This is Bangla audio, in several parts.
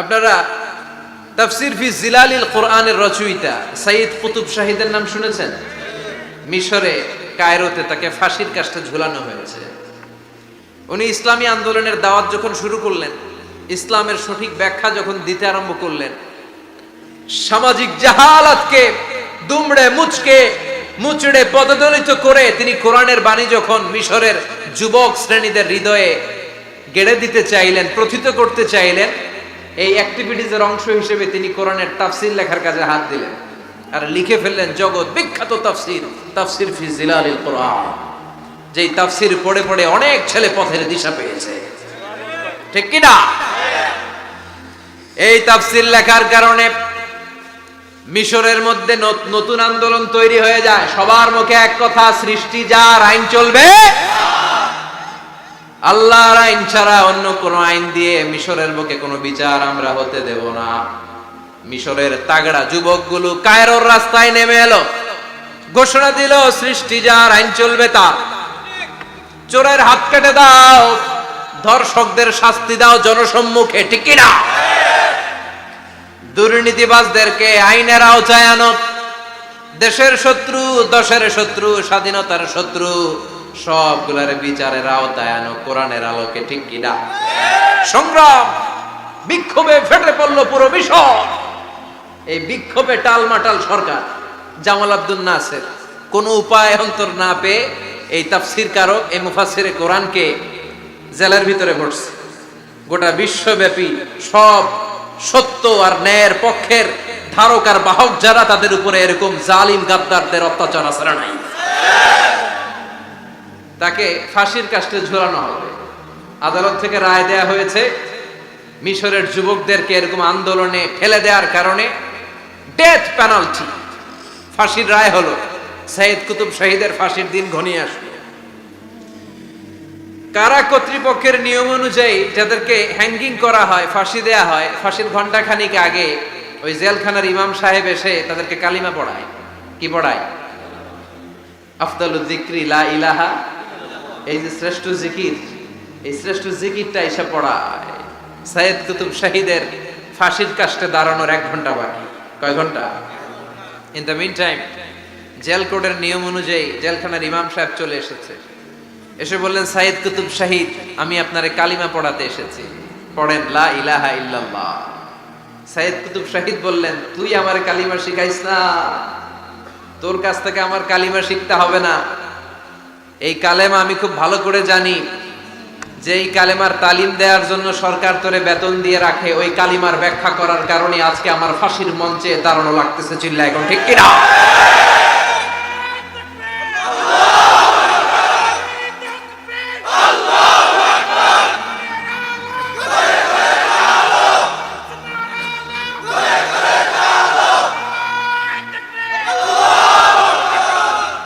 আপনারা তাফসির ফি জিলালিল কোরআনের রচয়িতা সাইদ কুতুব শাহিদের নাম শুনেছেন? মিশরে, কায়রোতে তাকে ফাঁসির কাজটা ঝুলানো হয়েছে। উনি ইসলামী আন্দোলনের দাওয়াত যখন শুরু করলেন, ইসলামের সঠিক ব্যাখ্যা যখন দিতে আরম্ভ করলেন, সামাজিক জাহালাতকে, দুমড়ে মুচকে, মুচড়ে পদদলিত করে তিনি কোরআনের বাণী যখন মিশরের যুবক শ্রেণীদের হৃদয়ে গেড়ে দিতে চাইলেন, প্রথিত করতে চাইলেন এই অ্যাক্টিভিটিজের অংশ হিসেবে তিনি কোরআনের তাফসির লেখার কাজে হাত দিলেন। আর লিখে ফেললেন, জগৎ বিখ্যাত তাফসির তাফসির ফি জিলালিল কোরআন। যেই তাফসির পড়ে পড়ে অনেক ছেলে পথের দিশা পেয়েছে। ঠিক কি না? এই তাফসির লেখার কারণে মিশরের মধ্যে নতুন আন্দোলন তৈরি হয়ে যায়। সবার মুখে এক কথা, সৃষ্টি যার, আইন চলবে। আল্লাহর আইন ছাড়া অন্য কোন আইন দিয়ে মিশরের বুকে কোনো বিচার আমরা হতে দেব না। মিশরের তাগড়া যুবকগুলো কায়রোর রাস্তায় নেমে এলো। ঘোষণা দিল, সৃষ্টি যার, আইন চলবে তার। চোরের হাত কেটে দাও, ধর্ষকদের শাস্তি দাও জনসম্মুখে, ঠিক না? দুর্নীতিবাজদেরকে আইনের আওতায় আনো। দেশের শত্রু, দশের শত্রু, স্বাধীনতার শত্রু। সবগুলার বিচারের আওতায় আনো, কোরআনের আলোকে, ঠিক কিনা সংগ্রাম বিক্ষোভে ফেটে পড়ল পুরো বিষয় এই বিক্ষোভে টালমাটাল সরকার, জামাল আব্দুল নাসের। কোনো উপায় অন্তর না পেয়ে এই তাফসির কারক, এই মুফাসিরে কোরআনকে জেলার ভিতরে পড়ছে গোটা বিশ্বব্যাপী সব সত্য আর ন্যায়ের পক্ষের ধারক আর বাহক যারা তাদের উপরে এরকম জালিম গাদ্দারদের অত্যাচার আছে নাই? তাকে ফাঁসির কাস্টে ঝোলানো হবে। আদালত থেকে রায় দেয়া হয়েছে, মিশরের যুবকদেরকে এরকম আন্দোলনে ফেলে দেওয়ার কারণে ডেথ পেনাল্টি ফাঁসির রায় হলো সাইদ কুতুব শহীদের ফাঁসির দিন ঘনিয়ে আসলো। কারা কর্তৃপক্ষের নিয়ম অনুযায়ী যাদেরকে হ্যাঙ্গিং করা হয়, ফাঁসি দেয়া হয়, ফাঁসির ঘণ্টা খানিক আগে ওই জেলখানার ইমাম সাহেব এসে তাদেরকে কালিমা পড়ায়। কি পড়ায়? আফদালুল জিক্রি লা ইলাহা এই যে শ্রেষ্ঠ জিকির, এই শ্রেষ্ঠ জিকিরটা এসে পড়ায়। সাইদ কুতুব শাহিদের ফাঁসির কাস্টে দাঁড়ানোর এক ঘণ্টা বাকি। কয় ঘণ্টা? In the meantime jail কোর্টের নিয়ম অনুযায়ী জেলখানার ইমাম সাহেব চলে এসেছে। এসে বললেন সাইদ কুতুব শাহিদ, আমি আপনারে কালিমা পড়াতে এসেছি। পড়েন, লা ইলাহা ইল্লাল্লাহ। সাইদ কুতুব শাহিদ বললেন, তুই আমার কালিমা শিখাইস না। তোর কাছ থেকে আমার কালিমা শিখতে হবে না। এই কালেমা আমি খুব ভালো করে জানি যে এই কালেমার তালিম দেওয়ার জন্য সরকার তোরে বেতন দিয়ে রাখে, ওই কালিমার ব্যাখ্যা করার কারণে আজকে আমার ফাঁসির মঞ্চে দাঁড়ানো লাগতেছে চিল্লা এখন ঠিক কিনা?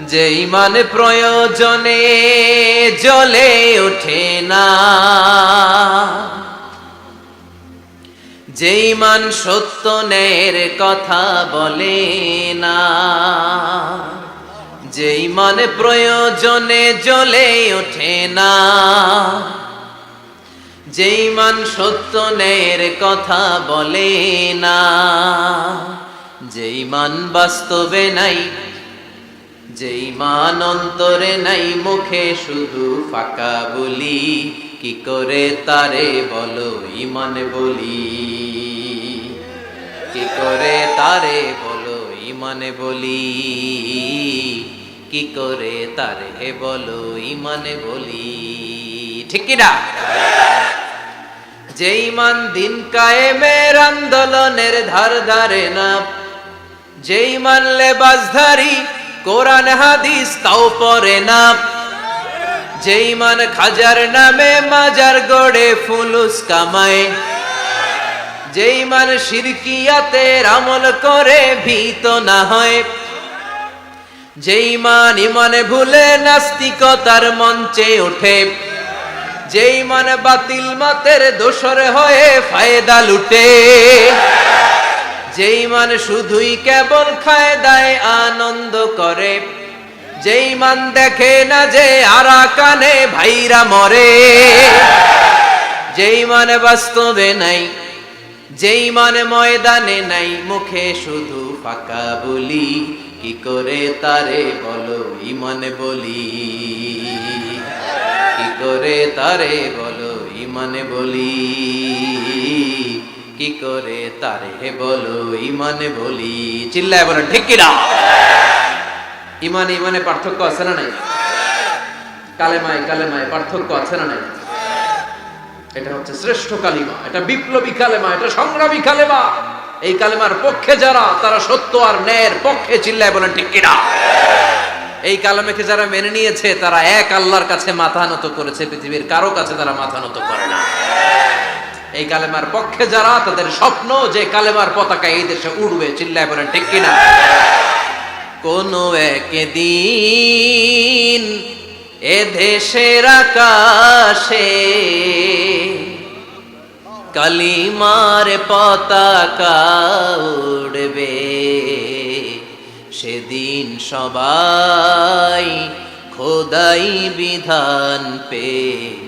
যে ইমান প্রয়োজনে জ্বলে ওঠে না। যে ইমান সত্য ন্যায়ের কথা বলে না। যে ইমান প্রয়োজনে জ্বলে ওঠে না। যে ইমান সত্য ন্যায়ের কথা বলে না। যে ইমান বাস্তবে নাই যে ইমান অন্তরে নাই মুখে শুধু ফাঁকা বলি, কি করে তারে বলো ইমান বলি? কি করে তারে বলো ইমানে বলি? কি করে তারে বলো ইমানে বলি? ঠিক কিনা যে ইমান দিন কায়েমের আন্দোলনের ধার ধারে না, যেই মানলে বাজধারী কোরআন, হাদিস তাও পরে না। যেই মান খাজার নামে মাজার গড়ে ফুলুস কামায়। যেই মান শিরকিয়াতের আমল করে ভীত না হয়। যেই মান ইমানে ভুলে নাস্তিকতার মঞ্চে ওঠে। যেই মানে বাতিল মাতের দোসর হয়ে ফায়দা লুটে। যেই মানে শুধুই কেবল খায়, দায় আনন্দ করে। যেই মান দেখে না যে আরা কানে ভাইরা মরে। যেই মানে বাস্তবে নাই, যেই মানে ময়দানে নাই, মুখে শুধু ফাঁকা বলি। কি করে তারে বলো, ইমানে বলি? কি করে তারে বলো, ইমানে বলি? কি করে তারে বলো, ইমানে বলি, চিল্লায় বলো, ঠিক কিনা? ইমানে ইমানে পার্থক্য আছে না নাই? কালেমায় কালেমায় পার্থক্য আছে না নাই? এটা হচ্ছে শ্রেষ্ঠ কালিমা, এটা বিপ্লবী কালেমা, এটা সংগ্রামী কালেমা। এই কালেমার পক্ষে যারা, তারা সত্য আর ন্যায়ের পক্ষে চিল্লায় বলেন, ঠিক কিনা? এই কালামেকে যারা মেনে নিয়েছে, তারা এক আল্লাহর কাছে মাথা নত করেছে, পৃথিবীর কারও কাছে তারা মাথা নত করে না। এই কালেমার পক্ষে যারা, তাদের স্বপ্ন যে কালেমার পতাকা এই দেশে উড়বে, চিল্লায় বলেন, ঠিক কিনা? কোনো একদিন এ দেশের আকাশে কালিমার পতাকা উড়বে। সেদিন সবাই খোদাই বিধান পে দুঃখ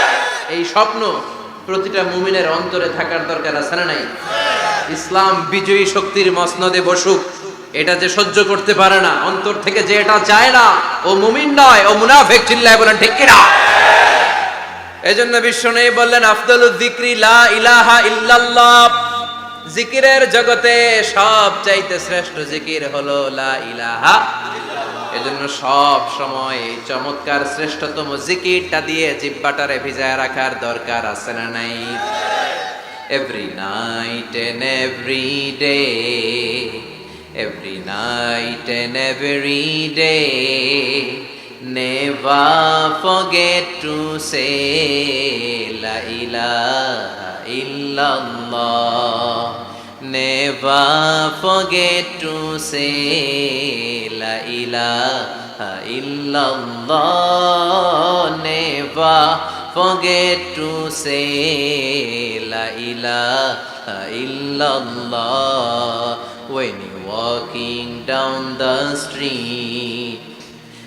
এই স্বপ্ন প্রতিটা মুমিনের অন্তরে থাকার দরকার আছে না নাই? ইসলাম বিজয়ী শক্তির মসনদে বসুক, এটা যে সহ্য করতে পারে না, অন্তর থেকে যে এটা চায় না, ও মুমিন নয়, ও মুনাফেক চিল্লায় বলেন, ঠিক কিনা? এজন্য বিশ্ব নেই বললেন আফদল লা ইলাহা ইল্লাল্লাহ। জিকিরের জগতে সব চাইতে শ্রেষ্ঠ জিকির হলো লা ইলাহা এজন্য সব সময় চমৎকার শ্রেষ্ঠতম জিকিরটা দিয়ে জিব্বাটারে ভিজায় রাখার দরকার আছে না নাই? Every night and every day every night and every day never forget to say, la ilaha illallah never forget to say la ilaha illallah never forget to say la ilaha illallah when you're walking down the street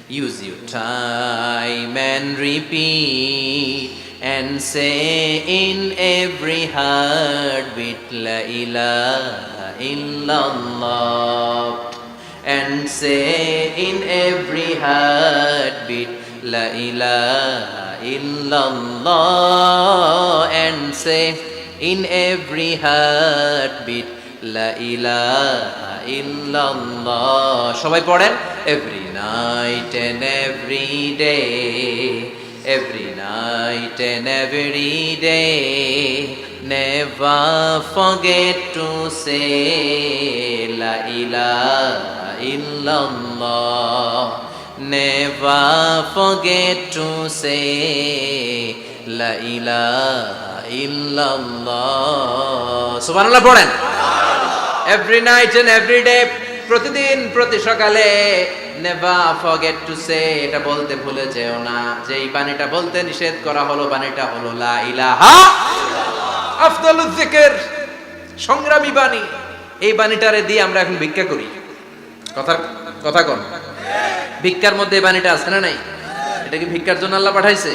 use your time and repeat and say in every heartbeat la ilaha illallah and say in every heartbeat La ilaha illallah and say in every heartbeat La ilaha illallah সবাই পড়েন every night and every day every night and every day never forget to say la ilaha illallah never forget to say la ilaha illallah সুবহানাল্লাহ পড়েন every night and every day প্রতিদিন, প্রতি সকালে ফরগেট টু সে এটা বলতে ভুলে যেও না। যে এই বাণীটা বলতে নিষেধ করা হলো, বাণীটা হলো লা ইলাহা সংগ্রামী বাণী। এই বাণীটারে দিয়ে আমরা এখন ভিক্ষা করি। কথা কথা কোন। ভিক্ষার মধ্যে এই বাণীটা আছে না নাই? এটা কি ভিক্ষার জন্য আল্লাহ পাঠাইছে?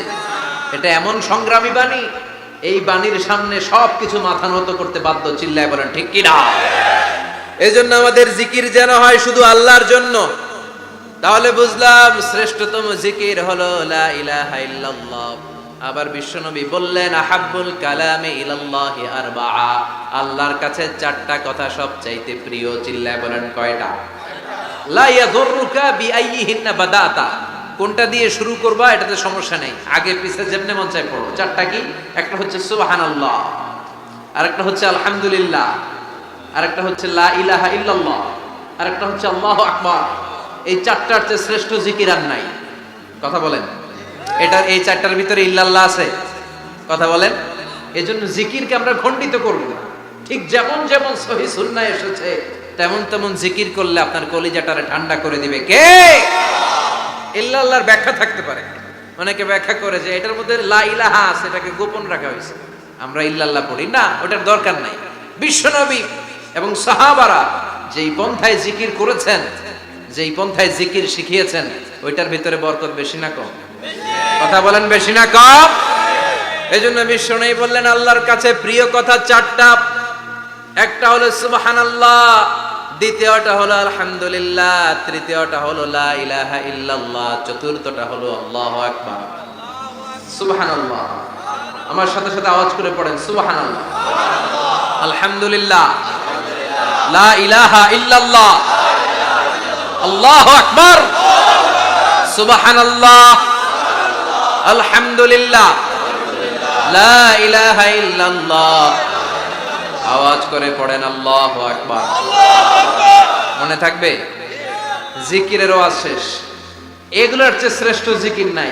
এটা এমন সংগ্রামী বাণী, এই বাণীর সামনে সব কিছু মাথা নত করতে বাধ্য, চিল্লায় বলেন, ঠিক কিনা? এই জন্য আমাদের জিকির যেন হয় শুধু আল্লাহর জন্য। তাহলে বুঝলাম শ্রেষ্ঠতম জিকির হলো লা ইলাহা ইল্লাল্লাহ। আবার বিশ্বনবী বললেন, আহাব্বুল কালামে ইলাল্লাহি আরবাআ। আল্লাহর কাছে চারটা কথা সবচাইতে প্রিয়, চিল্লায় বলেন কয়টা? লা ইয়াদুররুকা বিআইয়িহিন্না বাদাতা। কোনটা দিয়ে শুরু করবা, এটাতে সমস্যা নেই। আগে পিছে যেমনে মন চাই পড়ো। চারটা কি? একটা হচ্ছে সুবহানাল্লাহ, আরেকটা হচ্ছে আলহামদুলিল্লাহ। আরেকটা হচ্ছে লা ইলাহা ইল্লাল্লাহ, আরেকটা হচ্ছে আল্লাহু আকবার। এই চারটার চেয়ে শ্রেষ্ঠ জিকির আর নাই। কথা বলেন। এটার এই চারটার ভিতরে ইল্লাল্লাহ আছে। কথা বলেন। এই জন্য জিকিরকে আমরা খণ্ডিত করব ঠিক যেমন যেমন সহি সুন্নাহ এসেছে, তেমন তেমন জিকির করলে আপনার কলিজাটারে ঠান্ডা করে দিবে। কে? ইল্লাল্লাহর ব্যাখ্যা থাকতে পারে। অনেকে ব্যাখ্যা করে যে এটার মধ্যে লা ইলাহা এটাকে গোপন রাখা হয়েছে। আমরা ইল্লাল্লাহ পড়ি। না, ওটার দরকার নাই। বিশ্বনবী এবং সাহাবারা যেই পন্থায় জিকির করেছেন, যেই পন্থায় জিকির শিখিয়েছেন, ওইটার ভিতরে বরকত বেশি না কম। কথা বলেন বেশি না কম? এই জন্য বিশ্বনবী বললেন, আল্লাহর কাছে প্রিয় কথা চারটা। একটা হলো, সুবহানাল্লাহ। দ্বিতীয়টা হলো, আলহামদুলিল্লাহ। তৃতীয়টা হলো, লা ইলাহা ইল্লাল্লাহ। চতুর্থটা হলো, আল্লাহু আকবার। সুবহানাল্লাহ। আমার সাথে সাথে আওয়াজ করে পড়েন, সুবহানাল্লাহ। আলহামদুলিল্লাহ। লা ইলাহা ইল্লাল্লাহ। আল্লাহু আকবার। সুবহানাল্লাহ। আলহামদুলিল্লাহ। লা ইলাহা ইল্লাল্লাহ। আওয়াজ করে পড়েন আল্লাহ আকবার। মনে থাকবে? জিকিরের ওয়াজ শেষ। এগুলোর চেয়ে শ্রেষ্ঠ জিকির নাই।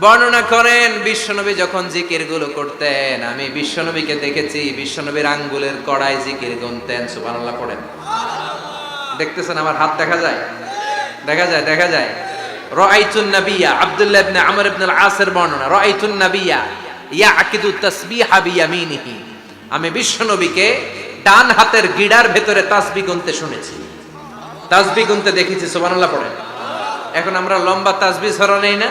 বর্ণনা করেন, বিশ্বনবী যখন জিকিরগুলো করতেন, আমি বিশ্বনবীকে দেখেছি, বিশ্বনবীর আঙ্গুলের কড়াই জিকির গুনতেন, সুবহানাল্লাহ পড়েন। দেখতেছেন আমার হাত দেখা যায়? দেখা যায় দেখা যায়। রাআইতুন নাবিয়্যা আব্দুল্লাহ ইবনে আমর ইবনুল আসের বর্ণনা, রাআইতুন নাবিয়্যা ইয়াকিদু তাসবিহা বিয়ামিনিহি। আমি বিশ্বনবীকে ডান হাতের গিড়ার ভেতরে তাসবি গুনতে শুনেছি। তাসবি গুনতে দেখেছি, সুবহানাল্লাহ পড়েন। এখন আমরা লম্বা তাসবি ছড়া নেই না?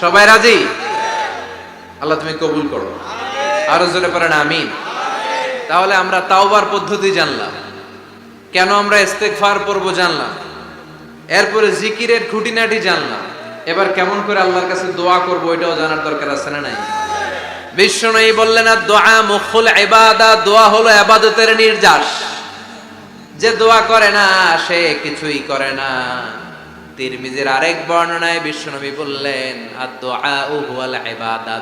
সবাই রাজি? আল্লাহ তুমি কবুল করো। আরও জোরে পড়েন, আমিন। তাহলে আমরা তাওবার পদ্ধতি জানলাম। কেন আমরা ইস্তেগফার পড়ব জানলাম? এরপরে জিকিরের খুঁটিনাটি জানলাম। এবার কেমন করে আল্লাহর কাছে দোয়া করব এটাও জানার দরকার আছে না নাই? বিষ্ণু বললেন আর দোয়া মুখুল ইবাদা, দোয়া হলো ইবাদতের নির্যাস। যে দোয়া করে না, সে কিছুই করে না। তিরমিজের আরেক বর্ণনায় বিশ্বনবী বললেন আর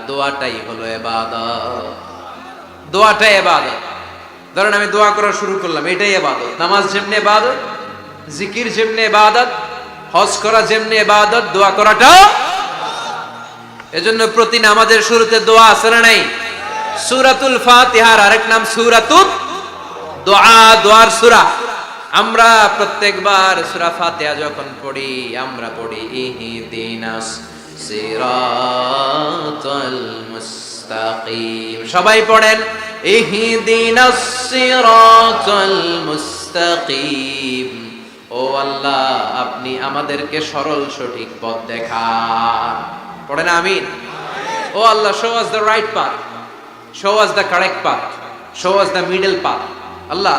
দোয়াটাই হলো দোয়াটাই ইবাদত ধরেন আমি দোয়া করা শুরু করলাম, এটাই ইবাদত নামাজ যেমনি ইবাদত, জিকির যেমনি ইবাদত, হজ করা যেমনি এবাদত দোয়া করাটা এজন্য প্রতি নামাজের শুরুতে দোয়া আছে না নাই? সূরাতুল ফাতিহার আরেক নাম সুরাতুল দোয়া দোয়ার সূরা। আমরা প্রত্যেকবার সূরা ফাতিহা যখন পড়ি, আমরা পড়ি ইহদিনাস সিরাতাল মুস্তাকিম। সবাই পড়েন, ইহদিনাস সিরাতাল মুস্তাকিম। ও আল্লাহ, আপনি আমাদেরকে সরল সঠিক পথ দেখান। পড়েন আমিন? ও আল্লাহ show us the right path show us the correct path show us the middle path আল্লাহ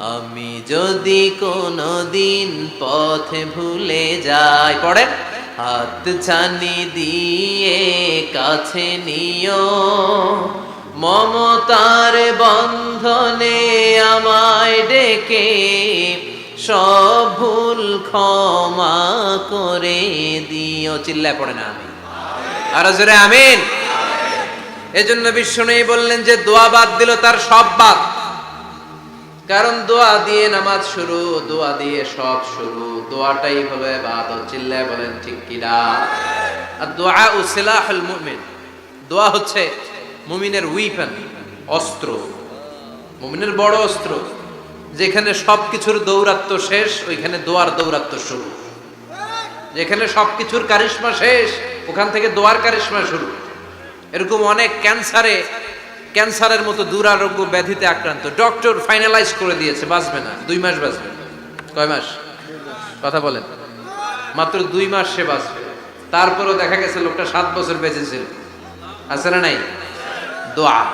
আমি যদি কোনো দিন পথে ভুলে যাই, পড়ে? হাত ছানি দিয়ে কাছে নিও। মমতার বন্ধনে আমায় ডেকে সব ভুল ক্ষমা করে দিও। চিল্লায় পড়ে না আমি আর জোরে, আমিন। এজন্য নেই বললেন যে দোয়া বাদ দিল তার সব বাদ। কারণ দোয়া দিয়ে নামাজ শুরু, দোয়া দিয়ে সব শুরু। দোয়াটাই হলো ইবাদত চিল্লায় বলেন, ঠিক কিনা আর দোয়া ও সিলাহুল মুমিন। দোয়া হচ্ছে মুমিনের উইপেন অস্ত্র। মুমিনের বড় অস্ত্র। যেখানে সব কিছুর দৌরাত্ম শেষ, ওইখানে দোয়ার দৌরাত্ম শুরু। যেখানে সব কিছুর কারিশমা শেষ, ওখান থেকে দোয়ার কারিশমা শুরু। এরকম অনেক ক্যান্সারে ক্যান্সারের মতো দুরারোগ্য ব্যাধিতে আক্রান্ত। ডক্টর ফাইনালাইজ করে দিয়েছে, বাঁচবে না, দুই মাস বাঁচবে। কয় মাস? কথা বলেন। মাত্র দুই মাস সে বাঁচবে। তারপরেও দেখা গেছে লোকটা সাত বছর বেঁচে ছিল। আছে না নাই? দোয়া।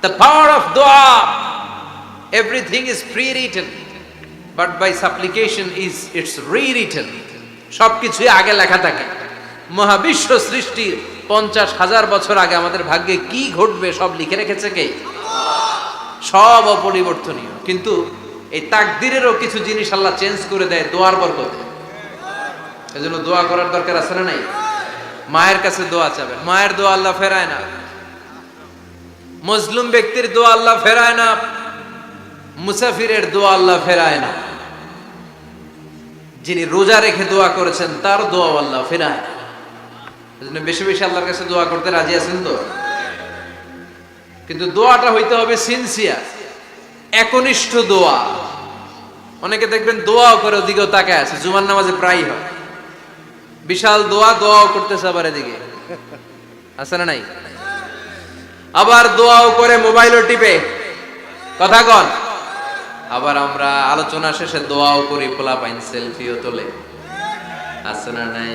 দ্য পাওয়ার অফ দোয়া। Everything is prewritten but by supplication is it's rewritten সবকিছুই আগে লেখা থাকে। মহাবিশ্ব সৃষ্টির পঞ্চাশ হাজার বছর আগে আমাদের ভাগ্যে কি ঘটবে সব লিখে রেখেছে কে? সব অপরিবর্তনীয়। কিন্তু এই তাকদিরেরও কিছু জিনিস আল্লাহ চেঞ্জ করে দেয় দোয়ার বরকতে। এজন্য দোয়া করার দরকার আছে না নাই? মায়ের কাছে দোয়া চাবেন। মায়ের দোয়া আল্লাহ ফেরায় না। মজলুম ব্যক্তির দোয়া আল্লাহ ফেরায় না। মুসাফিরের দোয়া আল্লাহ ফেরায় না। যিনি রোজা রেখে দোয়া করেছেন, তার দোয়া আল্লাহ ফেরায় না। এজন্য বেশি বেশি আল্লাহর কাছে দোয়া করতে রাজি আছেন তো? কিন্তু দোয়াটা হইতে হবে সিনসিয়ার একনিষ্ঠ দোয়া। অনেকে দেখবেন দোয়াও করে ওদিকেও তাকায় আছে নামাজে প্রায় হয়। বিশাল দোয়া, দোয়াও করতেছে আবার এদিকে। আছে না নাই? আবার দোয়াও করে মোবাইলও টিপে। কথা কন। আবার আমরা আলোচনা শেষে দোয়াও করি পোলা পাইন সেলফিও তোলে। আছে না নাই?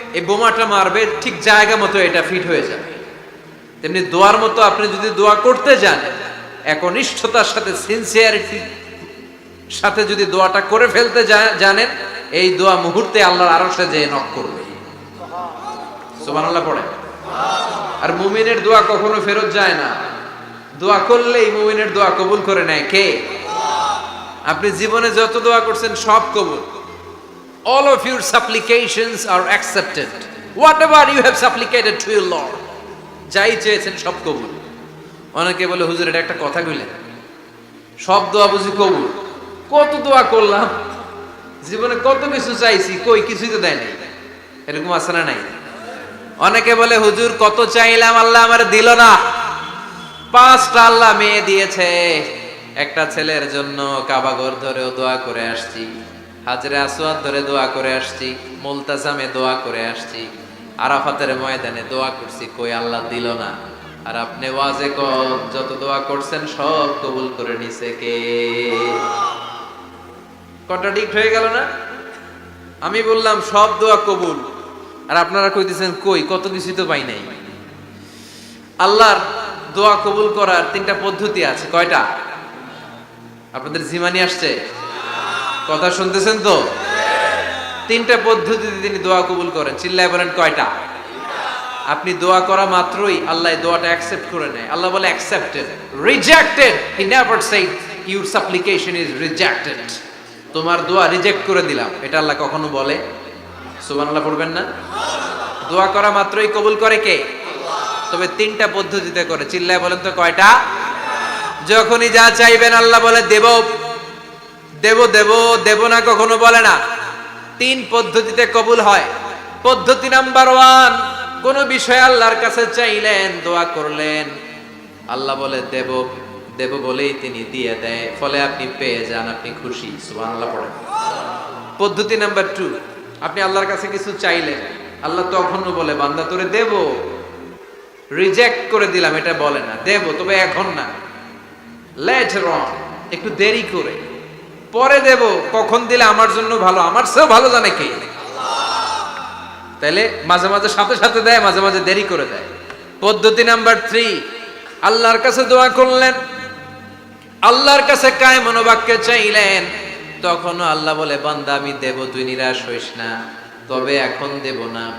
এই বোমাটা মারবে, ঠিক জায়গা মতো এটা ফিট হয়ে যাবে। তেমনি দোয়ার মতো আপনি যদি দোয়া করতে যান, একনিষ্ঠতার সাথে সিনসিয়ারিটি সাথে যদি দোয়াটা করে ফেলতে জানেন, এই দোয়া মুহূর্তে আল্লাহর আরশে যেয়ে নক করবে। সুবহানাল্লাহ পড়ে আর মুমিনের দোয়া কখনো ফেরত যায় না। দোয়া করলেই মুমিনের দোয়া কবুল করে নেয় কে? আপনি জীবনে যত দোয়া করছেন সব কবুল। All of your supplications are accepted. Whatever you have supplicated to your lord, যাই চেয়েছেন সব কবুল। অনেকে বলে, হুজুর, এটা একটা কথা কইলেন। সব দোয়া বুঝি কবুল। কত দোয়া করলাম। জীবনে কত কিছু চাইছি, কই কিছুই তো দেয় নাই এরকম আছে না নাই? অনেকে বলে, হুজুর, কত চাইলাম, আল্লাহ আমার দিল না। পাঁচটা আল্লাহ মেয়ে দিয়েছে। একটা ছেলের জন্য কাবাগর ধরেও দোয়া করে আসছি। হাজরে আসওয়াদ ধরে দোয়া করে আসছি, মুলতাজামে দোয়া করে আসছি। আরাফাতের ময়দানে দোয়া করছি, কই আল্লাহ দিল না। আর আপনি ওয়াজে কন যত দোয়া করছেন সব কবুল করে নিছে কে? কন্ট্রাডিক্ট হয়ে গেল না? আমি বললাম, সব দোয়া কবুল। আর আপনারা কইতেছেন, কই, কত কিছু তো পাই নাই। আল্লাহর দোয়া কবুল করার তিনটা পদ্ধতি আছে, কয়টা? আপনাদের জিমানি আসছে? কথা শুনতেছেন তো? তিনটা পদ্ধতিতে তিনি দোয়া কবুল করেন। চিল্লায় বলেন কয়টা? আপনি দোয়া করা মাত্রই আল্লাহ দোয়াটা অ্যাকসেপ্ট করে নেয়। আল্লাহ বলে accepted rejected he never said your supplication is rejected তোমার দোয়া রিজেক্ট করে দিলাম। এটা আল্লাহ কখনো বলে? সুবহানাল্লাহ পড়বেন না? দোয়া করা মাত্রই কবুল করে কে? তবে তিনটা পদ্ধতিতে করে। চিল্লায় বলেন তো কয়টা? যখনই যা চাইবেন আল্লাহ বলে দেব। দেব দেব দেব না কখনো বলে না। তিন পদ্ধতিতে কবুল হয়। পদ্ধতি নাম্বার ওয়ান, কোন বিষয় আল্লাহর কাছে চাইলেন, দোয়া করলেন। আল্লাহ বলে, দেব দেব বলেই তিনি দিয়ে দেয়, ফলে আপনি পেয়ে যান, আপনি খুশি। সুবহানাল্লাহ পড়েন পদ্ধতি নাম্বার টু, আপনি আল্লাহর কাছে কিছু চাইলেন, আল্লাহ তখনও বলে, বান্দা তোরে দেব। রিজেক্ট করে দিলাম, এটা বলে না। দেব, তবে এখন না। লেটার অন একটু দেরি করে। পরে দেব, কখন দিলে আমার জন্য ভালো? আমার চেয়েও ভালো জানে কে? তাইলে মাঝে মাঝে সাথে সাথে দেয়, মাঝে মাঝে দেরি করে দেয়। পদ্ধতি নাম্বার থ্রি আল্লাহর কাছে দোয়া করলেন। আল্লাহর কাছে কায় মনোবাক্যে চাইলেন। তখনও আল্লাহ বলে, বান্দা, আমি দেব, তুই নিরাশ হইস না। তবে এখন দেব না।